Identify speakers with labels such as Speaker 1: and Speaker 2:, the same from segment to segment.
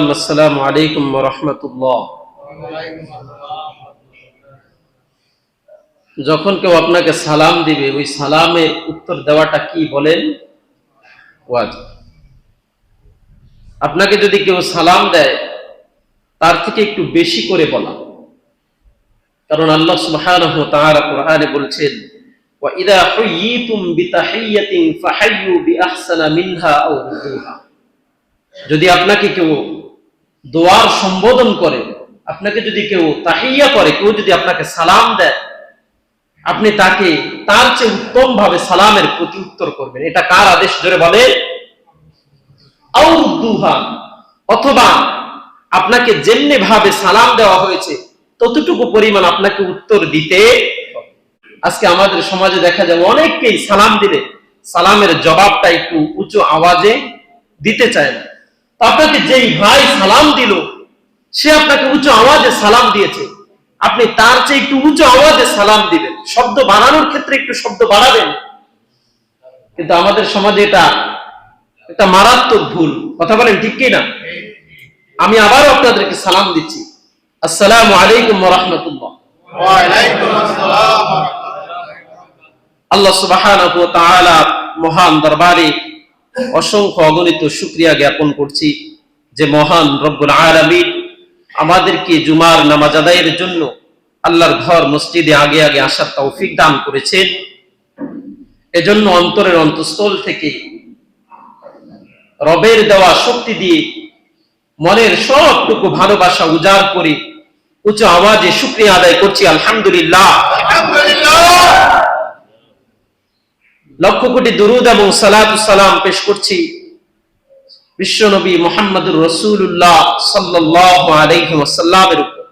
Speaker 1: আসসালামু আলাইকুম রহমতুল্লাহ। যখন কেউ আপনাকে সালাম দিবে, ওই সালামের উত্তর দেওয়াটা কি বলেন? আপনাকে যদি কেউ সালাম দেয়, তার থেকে একটু বেশি করে বলা। কারণ আল্লাহ সুবহানাহু ওয়া কোরআনে বলছেন যদি আপনাকে কেউ দোয়ার সম্বোধন করে, আপনাকে যদি কেউ তাহিয়া করে, কেউ যদি আপনাকে সালাম দেয়, আপনি তাকে তার চেয়ে উত্তম ভাবে সালামের প্রতি উত্তর করবেন। এটা কার আদেশ? ধরে বলে অথবা আপনাকে যেমনি ভাবে সালাম দেওয়া হয়েছে, ততটুকু পরিমাণ আপনাকে উত্তর দিতে আজকে আমাদের সমাজে দেখা যায় অনেককেই সালাম দিলে, সালামের জবাবটা একটু উঁচু আওয়াজে দিতে চায় না। আপনাকে যেই ভাই সালাম দিল, সে আপনাকে উঁচু আওয়াজে সালাম দিয়েছে। আপনি তার চেয়ে একটু উঁচু আওয়াজে সালাম দিবেন। শব্দ বাড়ানোর ক্ষেত্রে একটু শব্দ বাড়াবেন। কিন্তু আমাদের সমাজে এটা একটা মারাত্মক ভুল। কথা বলেন ঠিক কি না আমি আবারও আপনাদেরকে সালাম দিচ্ছি। আসসালামু আলাইকুম রহমতুল্লাহ। আল্লাহ তাআলা মহান দরবারে অসংখ্য অগণিত শুকরিয়া জ্ঞাপন করছি যে মহান রব্বুল আলামিন আমাদেরকে জুমার নামাজ আদায়ের জন্য আল্লাহর ঘর মসজিদে আগে আগে আসার তৌফিক দান করেছেন। এজন্য অন্তরের অন্তঃস্থল থেকে রবের দেওয়া শক্তি দিয়ে মনের সবটুকু ভালোবাসা উজাড় করে উঁচু আওয়াজে শুকরিয়া আদায় করছি। আলহামদুলিল্লাহ
Speaker 2: আলহামদুলিল্লাহ।
Speaker 1: লক্ষ কোটি দুরুদ এবং সালাম পেশ করছি বিশ্বনবী মোহাম্মদুর রসুল্লাহ সাল্লাহ আলাইহি ওয়াসাল্লামের উপর।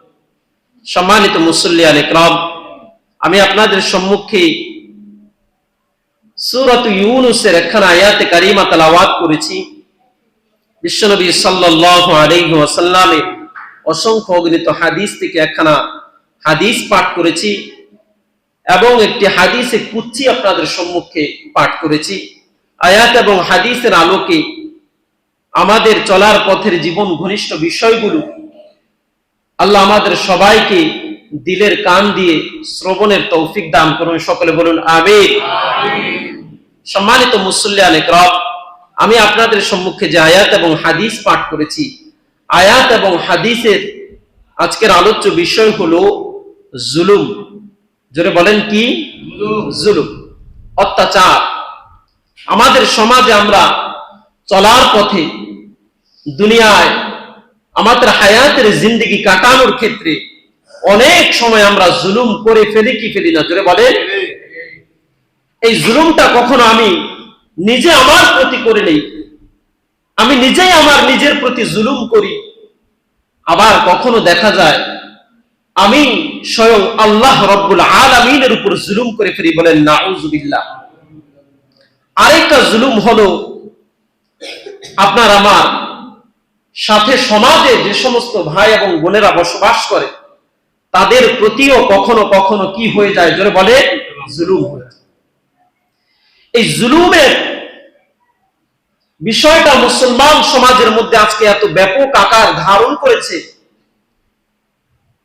Speaker 1: সম্মানিত মুসল্লি আল ইকরাম, আমি আপনাদের সম্মুখে সূরাত ইউনুসের একখানা আয়াতে কারিমা তেলাওয়াত করেছি। বিশ্বনবী সাল্লাল্লাহু আলাইহি ওয়াসাল্লামের অসংখ্য অগণিত হাদিস থেকে একখানা হাদিস পাঠ করেছি। এবং একটি হাদিসে কুচ্ছি আপনাদের সম্মুখে পাঠ করেছি। আয়াত এবং হাদিসের আলোকে আমাদের চলার পথের জীবন ঘনিষ্ঠ বিষয়গুলো আল্লাহ আমাদের সবাইকে দিলের কান দিয়ে শ্রবণের তৌফিক দান করুন। সকলে বলুন আমিন। সম্মানিত মুসল্লি আলেকরব আমি আপনাদের সম্মুখে যে আয়াত এবং হাদিস পাঠ করেছি আয়াত এবং হাদিসের আজকের আলোচ্য বিষয় হলো জুলুম। জোরে বলেন কি? জুলুম। অত্যাচার। আমাদের সমাজে আমরা চলার পথে দুনিয়ায় আমাদের হায়াতের জিন্দগি কাটানোর ক্ষেত্রে অনেক সময় আমরা জুলুম করে ফেলি, কি ফেলি না? জোরে বলেন। এই জুলুমটা কখনো আমি নিজে আমার প্রতি করে নেই। আমি নিজেই আমার নিজের প্রতি জুলুম করি। আবার কখনো দেখা যায় আমি স্বয়ং আল্লাহ রব্বুল আলমিনের উপর জুলুম করে ফেলি বলেন, নাউজুবিল্লাহ আরেকটা জুলুম হলো আপনার আমার সাথে সমাজে যে সমস্ত ভাই এবং বোনেরা বসবাস করে, তাদের প্রতিও কখনো কখনো কি হয়ে যায় জোরে বলে জুলুম হয়ে। এই জুলুমের বিষয়টা মুসলমান সমাজের মধ্যে আজকে এত ব্যাপক আকার ধারণ করেছে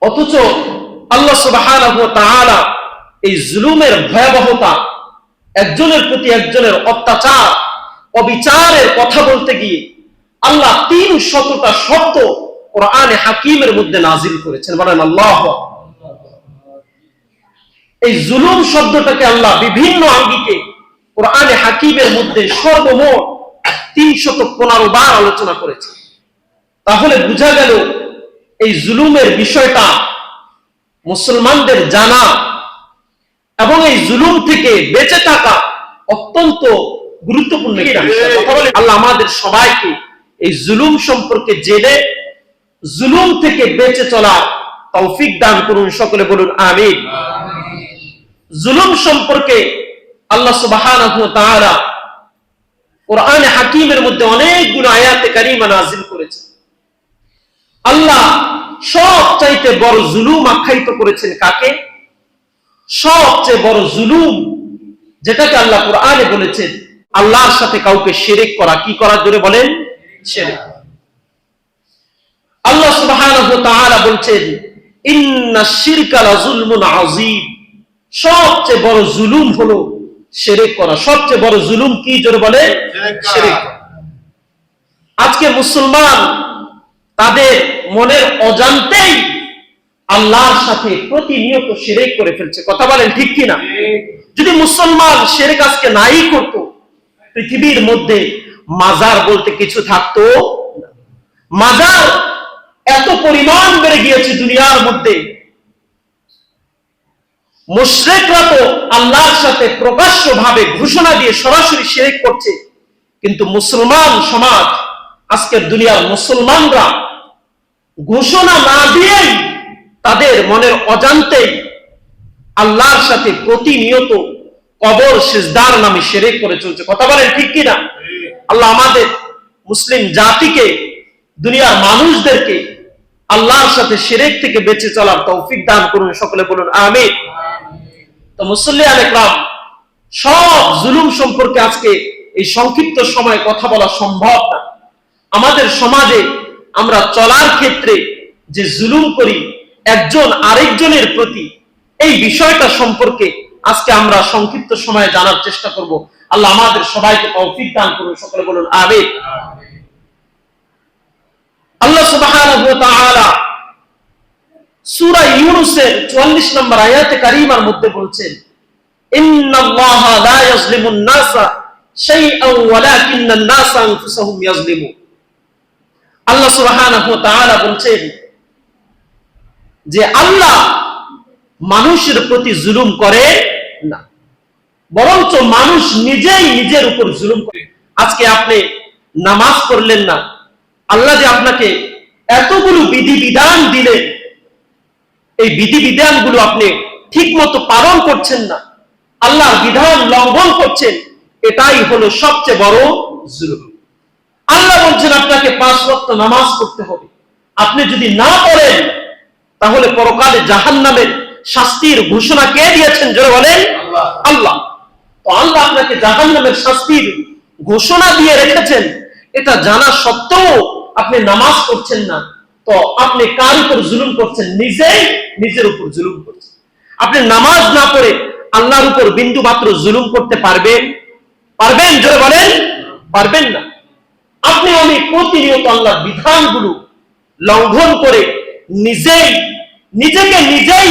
Speaker 1: অথচ আল্লাহ তাআলা এই জুলুমের ভয়াবহতা, একজনের প্রতি একজনের অত্যাচার, অবিচারের কথা বলতে গিয়ে আল্লাহ তিন শতটা শব্দ কোরআনে হাকিমের মধ্যে নাজিল করেছেন। বলেন আল্লাহ এই জুলুম শব্দটাকে আল্লাহ বিভিন্ন আঙ্গিকে কোরআনে হাকিমের মধ্যে সর্বমোট তিনশত পনেরো বার আলোচনা করেছে তাহলে বোঝা গেল এই জুলুমের বিষয়টা মুসলমানদের জানা এবং এই জুলুম থেকে বেঁচে থাকা অত্যন্ত গুরুত্বপূর্ণ আল্লাহ আমাদের সবাইকে এই জুলুম সম্পর্কে জেনে জুলুম থেকে বেঁচে চলা তৌফিক দান করুন সকলে বলুন আমিন। জুলুম সম্পর্কে আল্লাহ তাআলা কোরআনে হাকিমের মধ্যে অনেকগুলো আয়াতে কারিমা নাজিল করেছে আল্লাহ সব চাইতে বড় জুলুম আখ্যায়িত করেছেন কাকে? সবচেয়ে বড় জুলুম যেটাকে আল্লাহ কোরআনে বলেছেন আল্লাহর সাথে কাউকে শিরিক করা। কি করা জোরে বলেন? শিরিক। সুবহানাহু ওয়া তাআলা বলছেন ইন্না শিরকা লাযুলমুন আযীম। সবচেয়ে বড় জুলুম হলো শিরক করা। সবচেয়ে বড় জুলুম কি জোরে বলে
Speaker 2: শিরক।
Speaker 1: আজকে মুসলমান তাদের মনের অজান্তেই আল্লাহর সাথে প্রতিনিয়ত শিরেক করে ফেলছে। কথা বলেন ঠিক কিনা? যদি মুসলমান শিরেক আজকে নাই করত, পৃথিবীর মধ্যে মাজার বলতে কিছু থাকতো মাজার এত পরিমাণ বেড়ে গিয়েছে দুনিয়ার মধ্যে। মুশরিকরা তো আল্লাহর সাথে প্রকাশ্য ভাবে ঘোষণা দিয়ে সরাসরি শিরিক করছে, কিন্তু মুসলমান সমাজ, আজকের দুনিয়ার মুসলমানরা ঘোষণা না দিয়েই তাদের মনের অজান্তেই আল্লাহর সাথে প্রতিনিয়ত কবর, সিজদার নামে শিরিক করে চলছে। কথা বলেন ঠিক কিনা? আল্লাহ আমাদের মুসলিম জাতিকে, দুনিয়ার মানুষদেরকে আল্লাহর সাথে শিরিক থেকে বেঁচে চলার তৌফিক দান করুন, সকলে বলুন আমি তো মুসল্লিয়ান একরাম সব জুলুম সম্পর্কে আজকে এই সংক্ষিপ্ত সময়ে কথা বলা সম্ভব না। আমাদের সমাজে আমরা চলার ক্ষেত্রে যে জুলুম করি, একজন আরেকজনের প্রতি এই বিষয়টা সম্পর্কে আজকে আমরা সংক্ষিপ্ত সময়ে জানার চেষ্টা করব। আল্লাহ আমাদের সবাইকে তৌফিক দান করুন, সকলে বলুন, আমিন। আল্লাহ সুবহানাহু ওয়া তাআলা সূরা ইউনূসের 44 নম্বর আয়াতে কারীমার মধ্যে বলছেন, ইন্নাল্লাহা লা ইয়াজলিমুন নাসা শাইআন ওয়ালাকিন্নান নাসা আনফুসাহুম ইয়াজলিমুন আল্লাহ ওয়া বলছেন যে আল্লাহ মানুষের প্রতি জুলুম করে না। বরঞ্চ মানুষ নিজেই নিজের উপর জুলুম করে। আজকে আপনি নামাজ পড়লেন না। আল্লাহ যে আপনাকে এতগুলো বিধি বিধান দিলেন, এই বিধি বিধানগুলো আপনি ঠিক মতো পালন করছেন না। আল্লাহর বিধান লঙ্ঘন করছেন, এটাই হলো সবচেয়ে বড় জুলুম। আল্লাহ বলছেন আপনাকে পাঁচ ওয়াক্ত নামাজ পড়তে হবে। আপনি যদি না পড়েন তাহলে পরকালে জাহান্নামের শাস্তির ঘোষণা কে দিয়েছেন? জোরে বলেন
Speaker 2: আল্লাহ।
Speaker 1: তো আল্লাহ আপনাকে জাহান্নামের শাস্তির ঘোষণা দিয়ে রেখেছেন। এটা জানা সত্ত্বেও আপনি নামাজ পড়ছেন না। তো আপনি কার উপর জুলুম করছেন? নিজেই নিজের উপর জুলুম করছেন। আপনি নামাজ না পড়ে আল্লাহর উপর বিন্দু মাত্র জুলুম করতে পারবেন? পারবেন? জোরে বলেন পারবেন না। আপনি আমি প্রতিনিয়ত আল্লাহর বিধানগুলো লঙ্ঘন করে নিজেই, নিজেকে নিজেই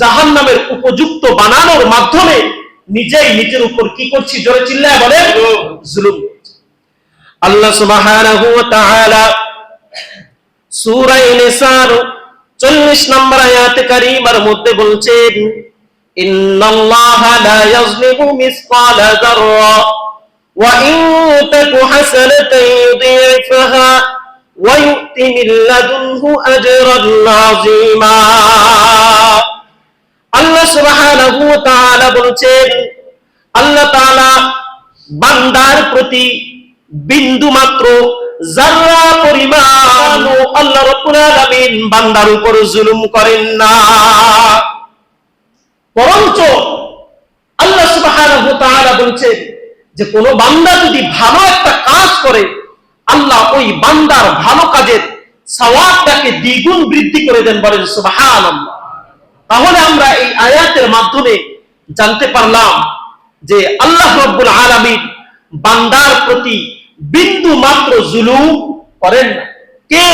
Speaker 1: জাহান নামের উপযুক্ত বানানোর মাধ্যমে নিজেই নিজের উপর কি করছি, জোরে চিল্লায় বলেন? জুলুম আল্লাহ সুবহানাহু ওয়া নিসার 40 নম্বর আয়াতে কারীমার মধ্যে বলছেন, ইন্নাল্লাহা লা ইয়াজলিমু মিসকালা যাররা। وإن تك حسنة يضيعفها ويؤت من لدنه أجرا عظيما আল্লাহ সুবহানাহু ওয়া তাআলা বলছেন আল্লাহ তাআলা বান্দার প্রতি বিন্দু মাত্র জাররা পরিমাণ আল্লাহ রাব্বুল আলামিন বান্দার উপর জুলুম করেন না বরঞ্চ আল্লাহ সুবহানাহু ওয়া তাআলা বলছেন যে কোন বান্দা যদি ভালো একটা কাজ করে, আল্লাহ ওই বান্দার ভালো কাজের সওয়াবটাকে দ্বিগুণ বৃদ্ধি করে দেন বলেন, সুবহানাল্লাহ। তাহলে আমরা এই আয়াতের মাধ্যমে জানতে পারলাম যে আল্লাহ রব্বুল আলামিন বান্দার প্রতি বিন্দু মাত্র জুলুম করেন কে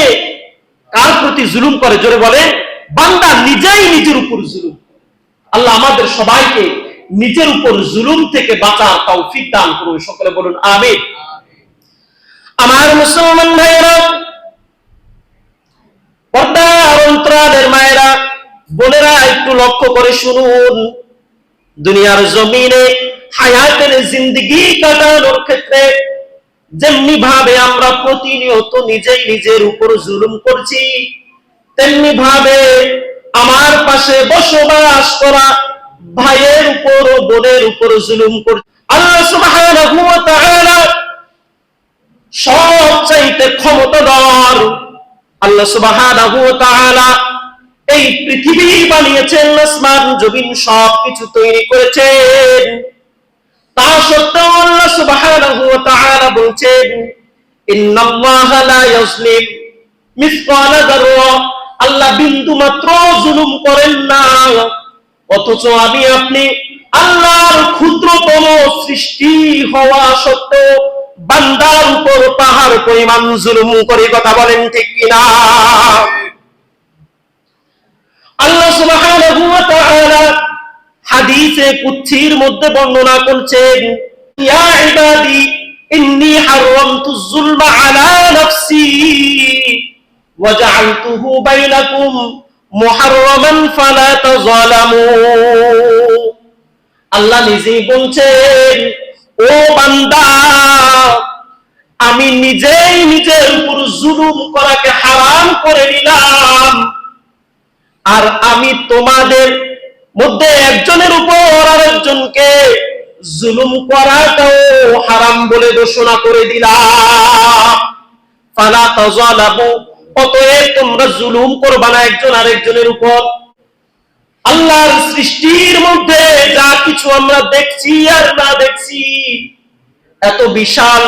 Speaker 1: কার প্রতি জুলুম করে? জোরে বলে বান্দা নিজেই নিজের উপর জুলুম। আল্লাহ আমাদের সবাইকে নিজের উপর জুলুম থেকে বাঁচার তৌফিক দান করুন। সকলে বলুন, আমিন। আমার মুসলমান ভাইয়েরা, পর্দার মায়েরা, বোনেরা, একটু লক্ষ্য করে শুনুন। দুনিয়ার জমিনে হায়াতের জিন্দগি কাটানোর ক্ষেত্রে যেমনি ভাবে আমরা প্রতিনিয়ত নিজেই নিজের উপর জুলুম করছি তেমনি ভাবে আমার পাশে বসবাস করা ভাইয়ের উপর ও বোনের উপর জুলুম করছে আল্লাহ সুবহানাহু ওয়া তাআলা সব চাইতে ক্ষমতাধর আল্লাহ সুবহানাহু ওয়া তাআলা এই পৃথিবী বানিয়েছেন, আসমান, জমিন সব কিছু তৈরি করেছেন। তা সত্ত্বেও আল্লাহ সুবহানাহু ওয়া তাআলা বলছেন, ইন্নাল্লাহা লা ইয়াজলিম মিসকালা যাররা। আল্লাহ বিন্দু মাত্র জুলুম করেন না। অথচ আমি আপনি আল্লাহর ক্ষুদ্রতম সৃষ্টি হওয়া সত্ত্বেও বান্দার উপর পাহাড় পরিমাণ জুলুম করে কথা বলেন ঠিক কিনা? আল্লাহ সুবহানাহু হাদিসে মধ্যে বর্ণনা করছেন ইন্নী হারামতু যুলমা আলা বাইনাকুম আল্লাহ নিজেই বলছেন, ও বান্দা, আমি নিজেই নিজের উপর জুলুম করাকে হারাম করে নিলাম। আর আমি তোমাদের মধ্যে একজনের উপর আরেকজনকে জুলুম করাটাও হারাম বলে ঘোষণা করে দিলাম। ফালা তাজালাবু অতএব তোমরা জুলুম করবা না একজন আরেকজনের উপর। আল্লাহর সৃষ্টির মধ্যে যা কিছু আমরা দেখছি আর না দেখছি, এত বিশাল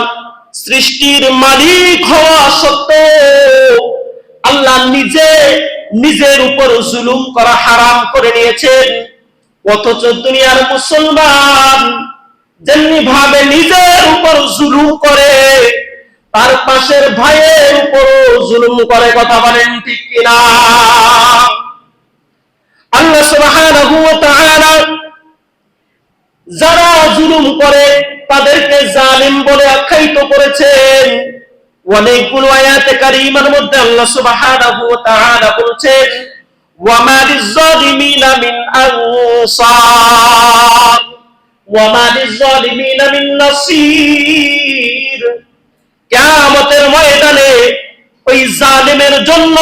Speaker 1: সৃষ্টির মালিক হওয়া সত্ত্বেও আল্লাহ নিজে নিজের উপর জুলুম করা হারাম করে নিয়েছেন। অথচ দুনিয়ার মুসলমান যেমনি ভাবে নিজের উপর জুলুম করে তার পাশের ভাইয়ের উপরও জুলুম করে, কথা বলেন ঠিক কিনা? আল্লাহ সুবহানাহু ওয়া তাআলা যারা জুলুম করে, তাদেরকে জালিম বলে আখ্যায়িত করেছেন। অনেকগুলো আয়াতে কারিমার মধ্যে আল্লাহ সুবহানাহু ওয়া তাআলা বলছেন ওয়া মা লিয-যালিমিনা মিন আনসার। ওয়া মা লিয-যালিমিনা মিন নাসির। কিয়ামতের ময়দানে ওই জালিমের জন্য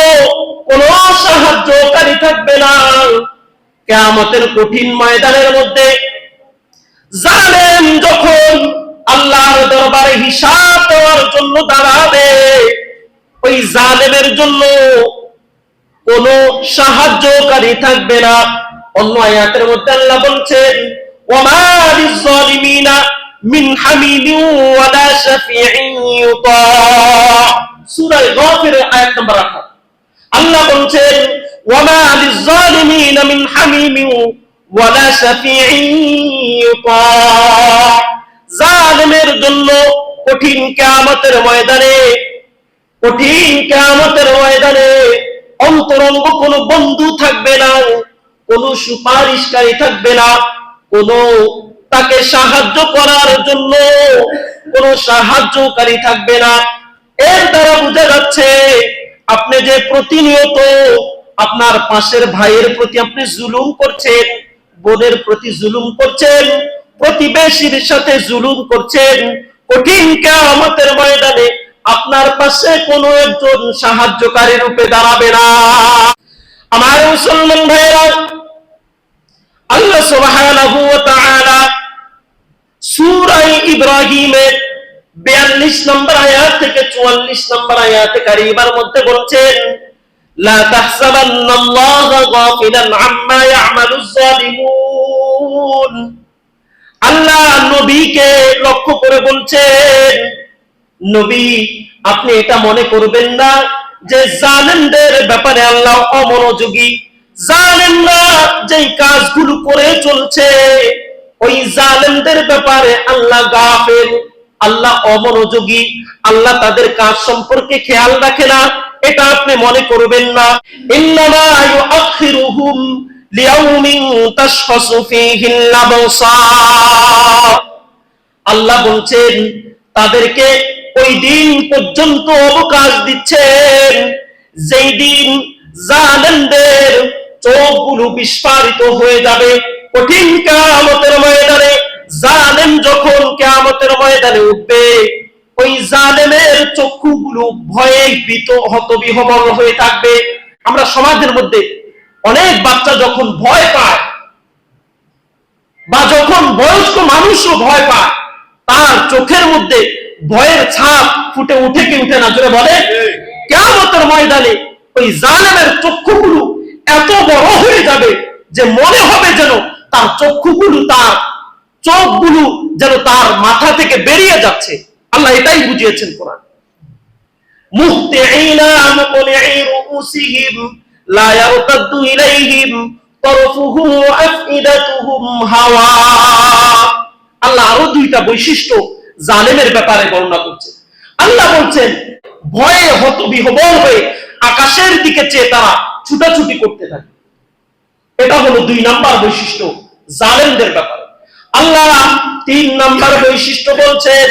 Speaker 1: কোন সাহায্যকারী থাকবে না। কিয়ামতের কঠিন ময়দানের মধ্যে জালেম যখন আল্লাহর দরবারে হিসাব দেওয়ার জন্য দাঁড়াবে, ওই জালেমের জন্য কোন সাহায্যকারী থাকবে না। অন্য আয়াতের মধ্যে আল্লাহ বলছেন ওমা লিয-যালিমিনা মিন হামিমিন ওয়ালা শাফিঈন ইউতা। সূরা গাফিরের আয়াত নম্বর 8 আল্লাহ বলছেন, ওয়ামা লিয-যালিমিনা মিন হামিমিন ওয়ালা শাফিঈন ইউতা। জালিমের জন্য কঠিন কিয়ামতের ময়দানে, কঠিন কিয়ামতের ময়দানে অন্তরঙ্গ কোন বন্ধু থাকবে না, কোন সুপারিশকারী থাকবে না, কোন তাকে সাহায্য করার জন্য কোন সাহায্যকারী থাকবে না। এর দ্বারা বোঝা যাচ্ছে আপনি যে প্রতিনিয়ত আপনার পাশের ভাইয়ের প্রতি আপনি জুলুম করছেন, বোনের প্রতি জুলুম করছেন, প্রতিবেশীর সাথে জুলুম করছেন, কঠিন কিয়ামতের ময়দানে আপনার পাশে কোনো একজন সাহায্যকারী রূপে দাঁড়াবে না। আমার মুসলমান ভাইয়েরা, আল্লাহ সুবহানাহু ওয়া তাআলা সূরা ইব্রাহিমের 42 নম্বর আয়াত থেকে 44 নম্বর আয়াতে কারিমার মধ্যে বলছেন লা তাহসাবান্নাল্লাহা গাফিলান আম্মা ইয়ামালুজ জালিমুন আল্লাহ নবীকে লক্ষ্য করে বলছেন নবী আপনি এটা মনে করবেন না যে জালেমদের ব্যাপারে আল্লাহ অমনোযোগী জালেমরা যেই কাজগুলো করে চলছে ওই জালেমদের ব্যাপারে আল্লাহ গাফেল, আল্লাহ অমনোযোগী, আল্লাহ তাদের কাজ সম্পর্কে খেয়াল রাখে না, এটা আপনি মনে করবেন না। আল্লাহ বলছেন, তাদেরকে ওই দিন পর্যন্ত অবকাশ দিচ্ছেন। যেই দিন জালেমদের চোখগুলো বিস্ফারিত হয়ে যাবে কঠিন কিয়ামতের ময়দানে জালেম যখন কিয়ামতের ময়দানে উঠবে, ওই জালেমের চক্ষুগুলো ভয়ে ভীত, হতবিহবল হয়ে থাকবে। আমরা সমাজের মধ্যে অনেক বাচ্চা যখন ভয় পায় বা যখন বয়স্ক মানুষও ভয় পায়, তার চোখের মধ্যে ভয়ের ছাপ ফুটে উঠে কি উঠে না? জোরে বলে কেমতের ময়দানে ওই জালেমের চক্ষুগুলো এত বড় হয়ে যাবে যে মনে হবে যেন তার চক্ষুগুলো, তার চোখগুলো যেন তার মাথা থেকে বেরিয়ে যাচ্ছে। আল্লাহ এটাই বুঝিয়েছেন কোরআন। আল্লাহ আরও দুইটা বৈশিষ্ট্য জালেমের ব্যাপারে বর্ণনা করছে আল্লাহ বলছেন, ভয়ে হতবিহবল হয়ে আকাশের দিকে চেয়ে তারা ছুটাছুটি করতে থাকে। এটা হলো দুই নাম্বার বৈশিষ্ট্য, জালেমদের ব্যাপারে। আল্লাহ তিন নাম্বার বৈশিষ্ট্য বলছেন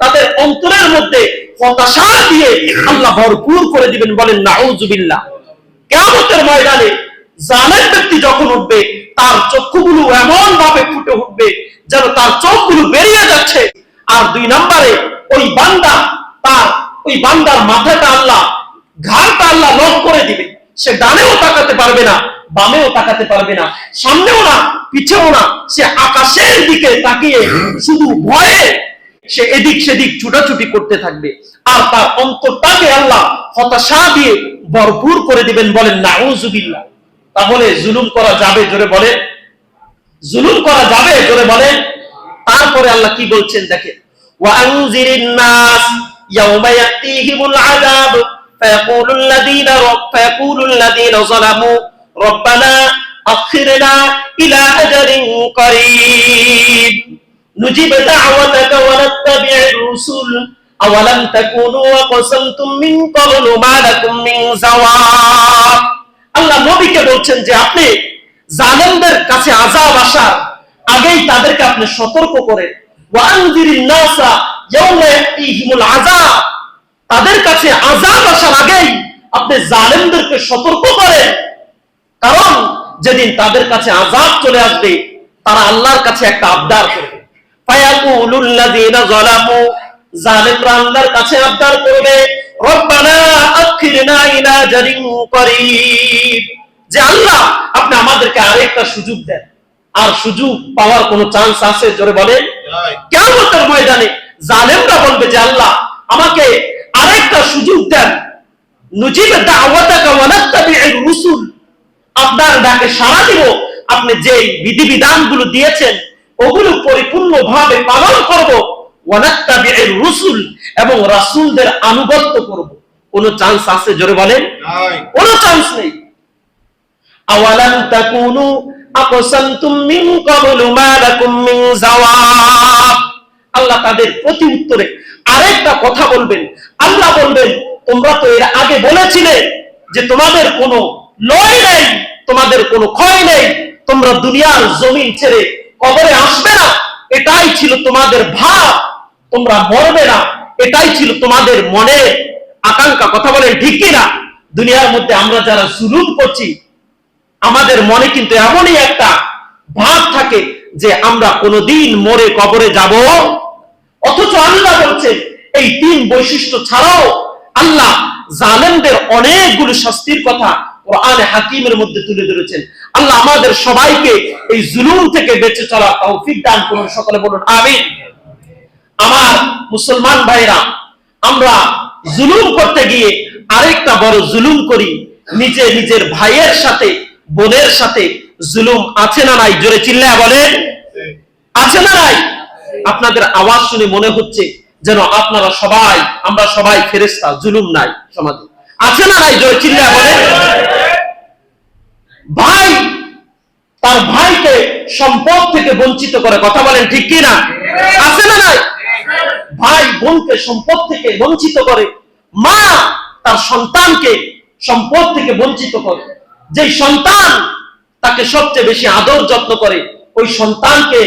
Speaker 1: তাদের অন্তরের মধ্যে হতাশা দিয়ে আল্লাহ ভরপুর করে দিবেন, বলেন কিয়ামতের ময়দানে ব্যক্তি যখন উঠবে, তার চক্ষুগুলো এমন ভাবে ফুটে উঠবে যেন তার চোখগুলো বেরিয়ে যাচ্ছে। আর দুই নম্বরে ওই বান্দা, তার ওই বান্দার মাথাটা আল্লাহ ঘাড়টা আল্লাহ লক করে দিবে। সে ডানেও তাকাতে পারবে না, বামেও তাকাতে পারবে না, সামনেও না পিছেও না, সে আকাশের দিকে তাকিয়ে শুধু ভয়ে সে এদিক সেদিক ছুটাছুটি করতে থাকবে। আর তার অন্তরটাকে আল্লাহ হতাশা দিয়ে ভরপুর করে দিবেন, বলেন না নাউজুবিল্লাহ। তাহলে জুলুম করা যাবে, জোরে বলে জুলুম করা যাবে, জোরে বলে তারপরে আল্লাহ কি বলছেন, দেখেন, ওয়া নাস ইয়াওমা ইয়াতিহিমুল আযাব। فيقول الذين رب فيقول الذين ظلموا ربنا أخرنا إلى أجل قريب نجيب دعوتك ونتبع الرسل أولم تكونوا وقسمتم من قبل ما لكم من زوال আল্লাহ নবীকে বলছেন যে আপনি জালেমদের কাছে আজাব আসার আগেই তাদেরকে আপনি সতর্ক করেন ওয়ানজিরিন নাসা ইয়াউমা ইয়াতিহিমুল আযাব তাদের কাছে আযাব আসার আগেই আপনি জালেমদেরকে সতর্ক করেন। কারণ যেদিন তাদের কাছে আযাব চলে আসবে তারা আল্লাহর কাছে একটা আবদার করবে। জালেমরা আল্লাহর কাছে আবদার করবে যে আল্লাহ আপনি আমাদেরকে আরেকটা সুযোগ দেন। আর সুযোগ পাওয়ার কোনো চান্স আছে? জোরে বলেন। কেমতের ময়দানে জালেমরা বলবে যে আল্লাহ আমাকে আরেকটা সুযোগ দেন। নুজিবে দাওয়াতাকা ওয়া রুসুল। আপনার ডাকে সাড়া দিব। আপনি যে বিধিবিধানগুলো দিয়েছেন ওগুলো পরিপূর্ণভাবে পালন করব। ওয়া রুসুল এবং রাসূলদের আনুগত্য করব। কোন চান্স আছে? জোরে বলেন। কোনো চান্স নেই। আওয়ালাম তাকুনু আকসামতুম মিন ক্বাবলু মা লাকুম মিন জাওয়াব আল্লাহ তাদের প্রতি উত্তরে আরেকটা কথা বলবেন। আল্লাহ বলবেন, তোমরা তো এর আগে বলেছিলে যে তোমাদের কোনো লয় নেই, তোমাদের কোনো ক্ষয় নেই, তোমরা দুনিয়ার জমিন ছেড়ে কবরে আসবে না। এটাই ছিল তোমাদের ভাব, তোমরা মরবে না। এটাই ছিল তোমাদের মনে আকাঙ্ক্ষা। কথা বলেন ঠিক কিনা? দুনিয়ার মধ্যে আমরা যারা জুলুম করছি, আমাদের মনে কিন্তু এমনই একটা ভাব থাকে যে আমরা কোনোদিন মরে কবরে যাব অথচ আল্লাহ বলছে, এই তিন বৈশিষ্ট্য ছাড়াও আল্লাহ জালেমদের অনেকগুলো শাস্তির কথা কোরআনে হাকিমের মধ্যে তুলে ধরেছেন। আল্লাহ আমাদের সবাইকে এই জুলুম থেকে বেঁচে চলা তৌফিক দান করুন, সকলে বলুন, আমিন। আমার মুসলমান ভাইরা আমরা জুলুম করতে গিয়ে আরেকটা বড় জুলুম করি। নিজে নিজের ভাইয়ের সাথে, বোনের সাথে জুলুম আছে না নাই? জোরে চিল্লায় বলেন। আছে না নাই? আপনাদের আওয়াজ শুনে মনে হচ্ছে যেন আপনারা সবাই, আমরা সবাই ফেরেস্তা জুলুম নাই সমাজে। আছে না নাই জোরে চিল্লায় বলেন ভাই, তার ভাইকে সম্পদ থেকে বঞ্চিত করে কথা বলেন ঠিক কি না আছে না নাই? ভাই বোনকে সম্পদ থেকে বঞ্চিত করে, মা তার সন্তানকে সম্পদ থেকে বঞ্চিত করে। যেই সন্তান তাকে সবচেয়ে বেশি আদর যত্ন করে, ওই সন্তানকে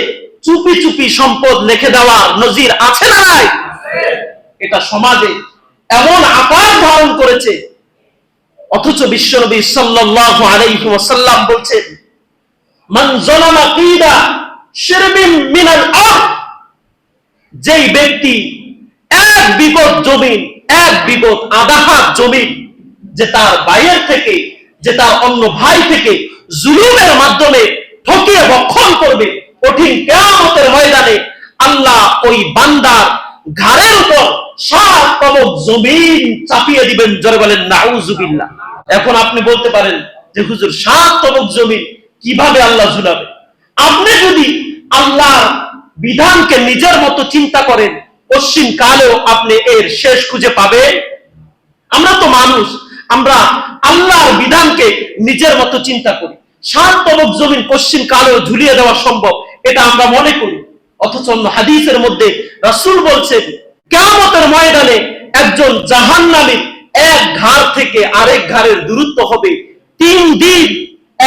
Speaker 1: চুপি চুপি সম্পদ লিখে দেওয়ার নজির আছে না নাই? এটা সমাজে এমন আকার ধারণ করেছে। অথচ বিশ্বনবী সাল্লাল্লাহু আলাইহি ওয়াসাল্লাম বলছেন, মান যালামা কিদা যেই ব্যক্তি এক বিপদ জমিন, এক বিপদ আধা জমিন, যে তার ভাইয়ের থেকে, যে তার অন্য ভাই থেকে জুলুমের মাধ্যমে ঠকিয়ে বক্ষণ করবে কঠিন কেয়ামতের ময়দানে আল্লাহ ওই বান্দার ঘাড়ের উপর সাত কবক জমিন চাপিয়ে দিবেন, জোরে বলেন, নাউজুবিল্লাহ। এখন আপনি বলতে পারেন যে, হুজুর, সাত কবক জমিন কীভাবে আল্লাহ ঝুলাবে? আপনি যদি আল্লাহর বিধানকে নিজের মতো চিন্তা করেন পশ্চিম কালেও আপনি এর শেষ খুঁজে পাবেন। আমরা তো মানুষ, আমরা আল্লাহর বিধানকে নিজের মতো চিন্তা করি। সাত তবক জমিন পশ্চিম কালেও ঝুলিয়ে দেওয়া সম্ভব। এটা আমরা মনে করি। অথচ হাদিসের মধ্যে রাসূল বলছেন কেমতের ময়দানে একজন জাহান জাহান্নামী এক ঘাড় থেকে আরেক ঘাড়ের দূরত্ব হবে। তিন দিন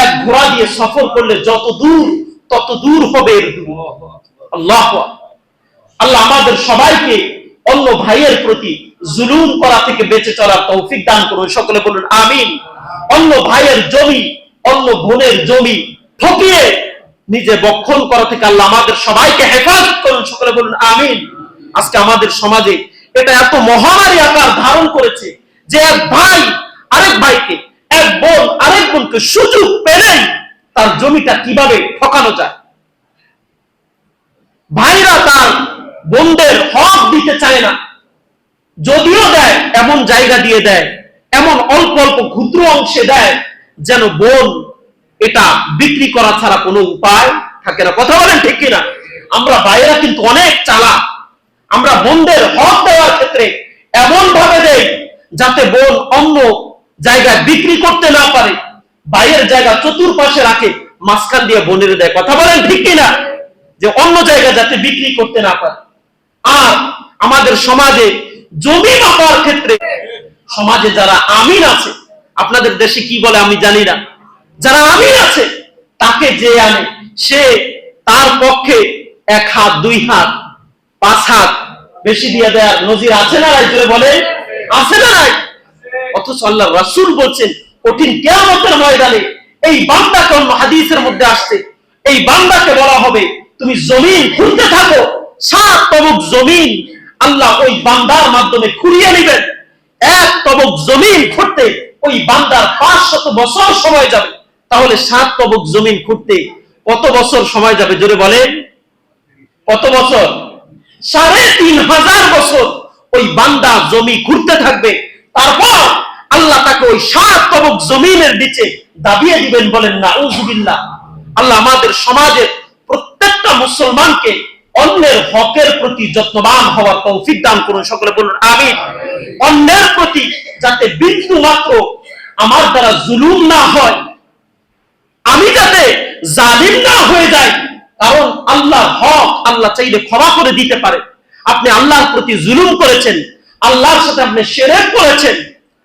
Speaker 1: এক ঘোড়া দিয়ে সফর করলে যত দূর, তত দূর হবে আল্লাহ আল্লাহ আমাদের সবাইকে অন্য ভাইয়ের প্রতি জুলুম করা থেকে বেঁচে চলার তৌফিক দান করুন। সকলে বলুন, আমিন। অন্য ভাইয়ের জমি, অন্য বোনের জমি ঠকিয়ে নিজে বক্ষণ করা থেকে আল্লাহ আমাদের সবাইকে হেফাজত করুন। সকলে বলুন, আমিন। আজকে আমাদের সমাজে এটা এত মহামারী আকার ধারণ করেছে যে এক ভাই, আরেক ভাইকে, এক বোন, আরেক বোনকে সুযোগ পেলেই তার জমিটা কীভাবে ঠকানো যায়? ভাইরা তার বোনদের হক দিতে চায় না। যদিও দেয়, এমন জায়গা দিয়ে দেয়, এমন অল্প অল্প ক্ষুদ্র অংশে দেয় যেন বোন এটা বিক্রি করা ছাড়া কোনো উপায় থাকে না। কথা বলেন ঠিক কিনা? আমরা ভাইয়েরা কিন্তু অনেক চালা আমরা বোনদের হক দেওয়ার ক্ষেত্রে এমন ভাবে দেই যাতে বোন অন্য জায়গায় বিক্রি করতে না পারে। বাইরের জায়গা চতুর্পাশে রাখে, মাঝখান দিয়ে বোনের দেয়। কথা বলেন ঠিক কিনা? যে অন্য জায়গায় যাতে বিক্রি করতে না পারে। আর আমাদের সমাজে জমি মাপার ক্ষেত্রে, সমাজে যারা আমিন আছে, আপনাদের দেশে কি বলে আমি জানি না। যারা আমিন আছে, তাকে যে আনে, সে তার পক্ষে এক হাত, দুই হাত, পাঁচ হাত বেশি দিয়ে দেয়ার নজির আছে না নাই? জোরে বলে আছে না নাই? অথচ আল্লাহ রাসূল বলছেন, কঠিন কিয়ামতের ময়দানে এই বান্দাকে অন্য হাদিসের মধ্যে আসছে। এই বান্দাকে বলা হবে, তুমি জমিন খুঁড়তে থাকো, সাত তবক জমিন আল্লাহ ওই বান্দার মাধ্যমে খুঁড়িয়ে নেবেন। এক তবক জমিন খুঁড়তে ওই বান্দার পাঁচ শত বছর সময় যাবে। তাহলে সাত তবক জমিন খুঁড়তে কত বছর সময় যাবে? জোরে বলেন। কত বছর? সাড়ে তিন হাজার বছর ওই বান্দা জমি ঘুরতে থাকবে। তারপর আল্লাহ তাকে ওই সাত তবক জমিনের নিচে দাবিয়ে দিবেন বলেন না উজুবিল্লাহ আল্লাহ আমাদের সমাজের প্রত্যেকটা মুসলমানকে অন্যের হকের প্রতি যত্নবান হওয়ার তৌফিক দান করুন। সকলে বলুন, আমিন। অন্যের প্রতি যাতে বিন্দু মাত্র আমার দ্বারা জুলুম না হয় আমি যাতে জালিম না হয়ে যাই কারণ আল্লাহ হক আল্লাহ চাইলে ক্ষমা করে দিতে পারে। আপনি আল্লাহর প্রতি জুলুম করেছেন, আল্লাহর সাথে আপনি সেরেক করেছেন,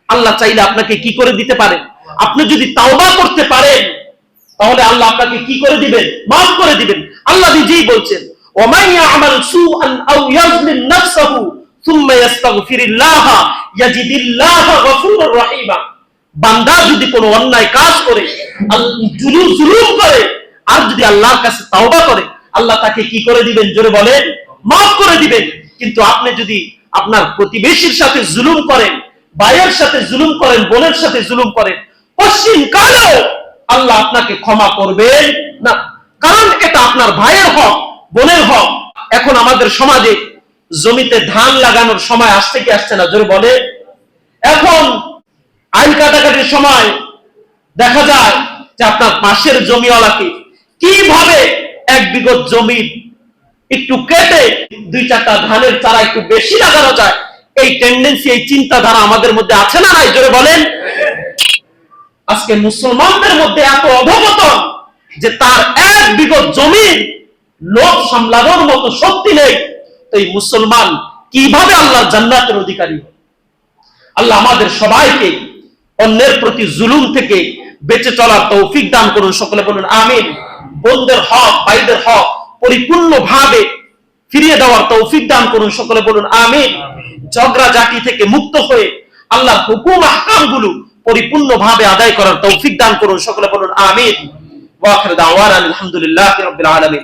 Speaker 1: আল্লাহ চাইলে আপনাকে কি করে দিতে পারে? আপনি যদি তাওবা করতে পারেন, তাহলে আল্লাহ আপনাকে কি করে দিবেন? মাফ করে দিবেন। আল্লাহ নিজেই বলছেন ওমান ইয়ামাল সুআন আও ইয়াজলিম নাফসাহু সুম্মা ইস্তাগফিরিল্লাহ ইয়াজিদিল্লাহ গফুরুর রহিমা। বান্দা যদি কোনো অন্যায় কাজ করে করে। আর যদি আল্লাহর কাছে তাওবা করে, আল্লাহ তাকে কি করে দিবেন? জোরে বলেন, মাফ করে দিবেন। কিন্তু আপনি যদি আপনার প্রতিবেশীর সাথে জুলুম করেন, ভাইয়ের সাথে জুলুম করেন, বোনের সাথে জুলুম করেন পশ্চিম কালেও আল্লাহ আপনাকে ক্ষমা করবেন না। কারণ এটা আপনার ভাইয়ের হক, বোনের হক। এখন আমাদের সমাজে জমিতে ধান লাগানোর সময় আসছে কি আসছে না? জোরে বলে এখন আইন কাটাকাটির সময় দেখা যায় যে আপনার পাশের জমিওয়ালাকে কীভাবে এক বিগত জমি একটু কেটে দুই চারটা ধানের চারা একটু বেশি লাগানো যায়? এই টেন্ডেন্সি এই চিন্তাধারা আমাদের মধ্যে আছে না নাই? জোরে বলেন। আজকে মুসলমানদের মধ্যে এত অধপতন যে তার এক বিগত জমি লোক সামলানোর মতো শক্তি নেই। এই মুসলমান কীভাবে আল্লাহর জান্নাতের অধিকারী আল্লাহ আমাদের সবাইকে অন্যের প্রতি জুলুম থেকে বেঁচে চলার তৌফিক দান করুন, সকলে বলুন আমিন। বোনদের হক, ভাইদের হক পরিপূর্ণ ভাবে ফিরিয়ে দেওয়ার তৌফিক দান করুন, সকলে বলুন আমিন। ঝগড়া জাতি থেকে মুক্ত হয়ে আল্লাহ হুকুম আহকামগুলো পরিপূর্ণভাবে পরিপূর্ণ ভাবে আদায় করার তৌফিক দান করুন, সকলে বলুন আমিন। ওয়াখির দাওয়ানা আলহামদুলিল্লাহি রাব্বিল আলামিন।